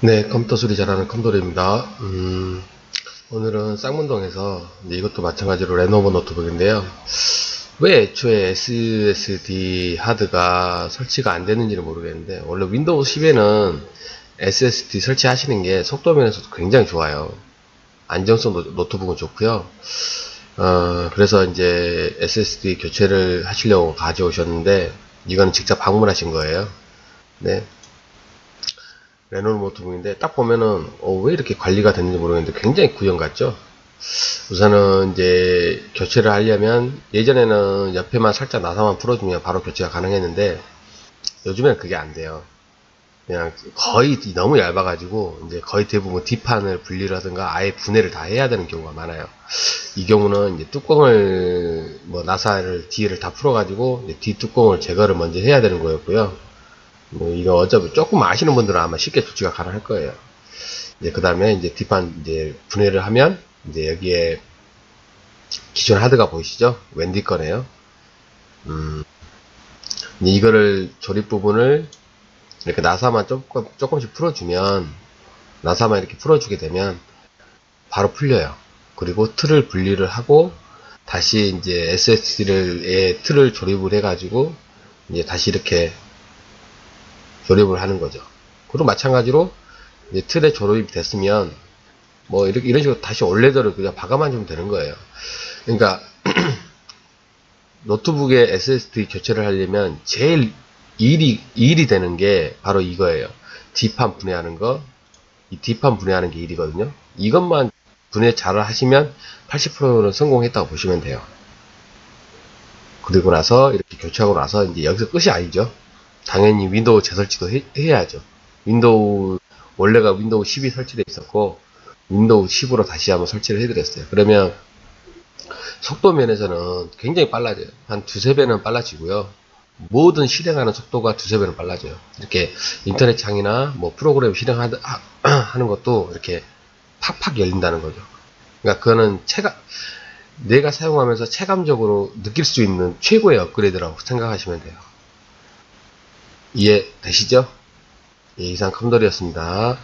네, 컴퓨터 소리 잘하는 컴돌입니다. 음, 오늘은 쌍문동에서 이것도 마찬가지로 레노버 노트북인데요. 왜 애초에 SSD 하드가 설치가 안 되는지는 모르겠는데 원래 윈도우 10에는 SSD 설치하시는 게 속도 면에서도 굉장히 좋아요. 안정성 노- 노트북은 좋고요. 어, 그래서 이제 SSD 교체를 하시려고 가져오셨는데 이거는 직접 방문하신 거예요. 네. 레노르 노트북인데 딱 보면은 어, 왜 이렇게 관리가 됐는지 모르겠는데 굉장히 구형 같죠? 우선은 이제 교체를 하려면 예전에는 옆에만 살짝 나사만 풀어주면 바로 교체가 가능했는데 요즘에는 그게 안 돼요. 그냥 거의 너무 얇아 가지고 이제 거의 대부분 뒷판을 분리를 하든가 아예 분해를 다 해야 되는 경우가 많아요. 이 경우는 이제 뚜껑을 뭐 나사를 뒤를 다 풀어 가지고 이제 뒤 뚜껑을 제거를 먼저 해야 되는 거였고요. 뭐 이거 어차피 조금 아시는 분들은 아마 쉽게 조치가 가능할 거예요. 이제 그 다음에 이제 뒷판 이제 분해를 하면 이제 여기에 기존 하드가 보이시죠? 웬디 거네요. 음, 이거를 조립 부분을 이렇게 나사만 조금, 조금씩 풀어주면 나사만 이렇게 풀어주게 되면 바로 풀려요. 그리고 틀을 분리를 하고 다시 이제 SSD를 의 틀을 조립을 해가지고 이제 다시 이렇게 조립을 하는 거죠. 그리고 마찬가지로 이제 틀에 조립이 됐으면 뭐 이렇게 이런 식으로 다시 원래대로 그냥 박아만 주면 되는 거예요. 그러니까 노트북에 SSD 교체를 하려면 제일 일이 일이 되는 게 바로 이거예요. 뒷판 분해하는 거, 이 뒷판 분해하는 게 일이거든요. 이것만 분해 잘 하시면 80%는 성공했다고 보시면 돼요. 그리고 나서 이렇게 교체하고 나서 이제 여기서 끝이 아니죠. 당연히 윈도우 재설치도 해, 해야죠. 윈도우 원래가 윈도우 10이 설치되어 있었고 윈도우 10으로 다시 한번 설치를 해드렸어요. 그러면 속도 면에서는 굉장히 빨라져요. 한 두세 배는 빨라지고요. 모든 실행하는 속도가 두세 배는 빨라져요. 이렇게 인터넷 창이나 뭐 프로그램 실행하는 것도 이렇게 팍팍 열린다는 거죠. 그러니까 그거는 체감, 내가 사용하면서 체감적으로 느낄 수 있는 최고의 업그레이드라고 생각하시면 돼요. 이해되시죠? 예, 이상 컴돌이었습니다.